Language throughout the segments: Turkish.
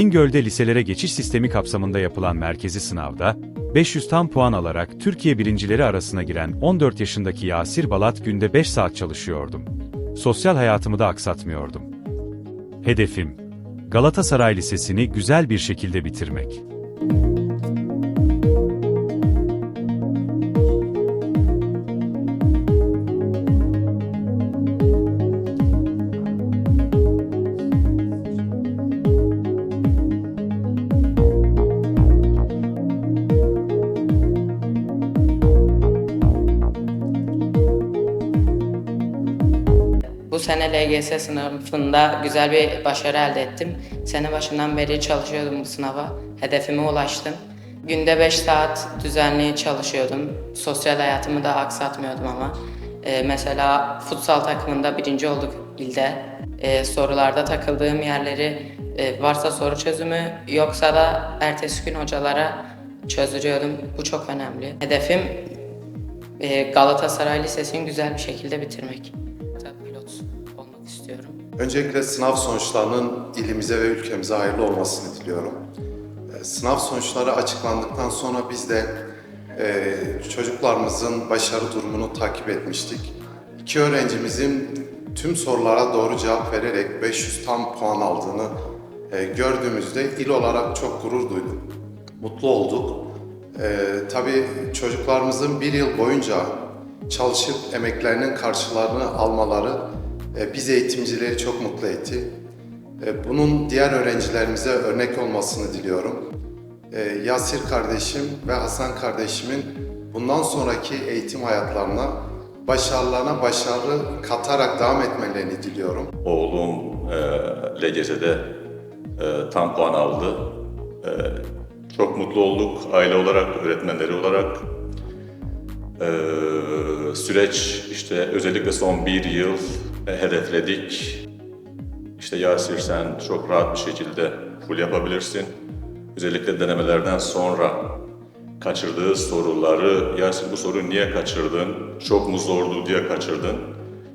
Bingöl'de liselere geçiş sistemi kapsamında yapılan merkezi sınavda, 500 tam puan alarak Türkiye birincileri arasına giren 14 yaşındaki Yasir Balat günde 5 saat çalışıyordum. Sosyal hayatımı da aksatmıyordum. Hedefim, Galatasaray Lisesi'ni güzel bir şekilde bitirmek. Bu sene LGS sınavında güzel bir başarı elde ettim. Sene başından beri çalışıyordum bu sınava. Hedefime ulaştım. Günde 5 saat düzenli çalışıyordum. Sosyal hayatımı da aksatmıyordum ama. Ee, mesela futsal takımında birinci olduk ilde. Ee, sorularda takıldığım yerleri e, varsa soru çözümü yoksa da ertesi gün hocalara çözdürüyordum. Bu çok önemli. Hedefim e, Galatasaray Lisesi'ni güzel bir şekilde bitirmek. İstiyorum. Öncelikle sınav sonuçlarının ilimize ve ülkemize hayırlı olmasını diliyorum. Ee, Sınav sonuçları açıklandıktan sonra biz de e, çocuklarımızın başarı durumunu takip etmiştik. İki öğrencimizin tüm sorulara doğru cevap vererek 500 tam puan aldığını e, gördüğümüzde il olarak çok gurur duyduk. Mutlu olduk. Ee, tabii çocuklarımızın bir yıl boyunca çalışıp emeklerinin karşılarını almaları e, biz eğitimcileri çok mutlu etti. E, bunun diğer öğrencilerimize örnek olmasını diliyorum. E, Yasir kardeşim ve Hasan kardeşimin bundan sonraki eğitim hayatlarına başarılarına başarı katarak devam etmelerini diliyorum. Oğlum e, LGS'de e, tam puan aldı. E, çok mutlu olduk aile olarak, öğretmenleri olarak. E, süreç işte özellikle son bir yıl hedefledik. İşte Yasir sen çok rahat bir şekilde full yapabilirsin. Özellikle denemelerden sonra kaçırdığı soruları, Yasir bu soruyu niye kaçırdın, çok mu zordu diye kaçırdın.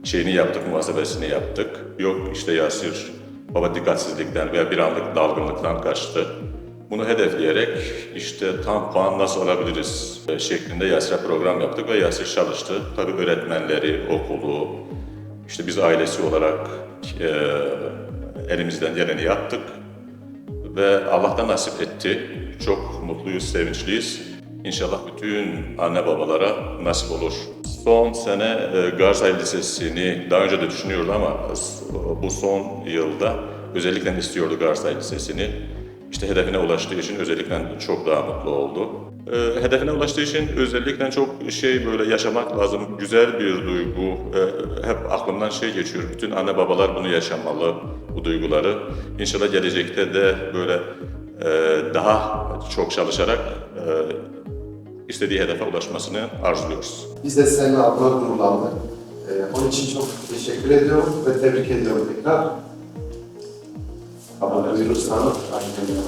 Şeyini yaptık, muhasebesini yaptık. Yok işte Yasir baba dikkatsizlikten veya bir anlık dalgınlıktan kaçtı. Bunu hedefleyerek işte tam puan nasıl alabiliriz e, şeklinde Yasir'e program yaptık ve Yasir çalıştı. Tabii öğretmenleri, okulu, işte biz ailesi olarak e, elimizden geleni yaptık ve Allah'tan nasip etti. Çok mutluyuz, sevinçliyiz. İnşallah bütün anne babalara nasip olur. Son sene e, Galatasaray Lisesi'ni daha önce de düşünüyordu ama bu son yılda özellikle istiyordu Galatasaray Lisesi'ni. İşte hedefine ulaştığı için özellikle çok daha mutlu oldu. E, hedefine ulaştığı için özellikle çok şey böyle yaşamak lazım. Güzel bir duygu. E, hep aklımdan şey geçiyor. Bütün anne babalar bunu yaşamalı, bu duyguları. İnşallah gelecekte de böyle e, daha çok çalışarak e, istediği hedefe ulaşmasını arzuluyoruz. Biz de seninle adına gururlandık. Ee, onun için çok teşekkür ediyorum ve tebrik ediyorum tekrar. አቡነ ዊሮስ ማለት አንደኛ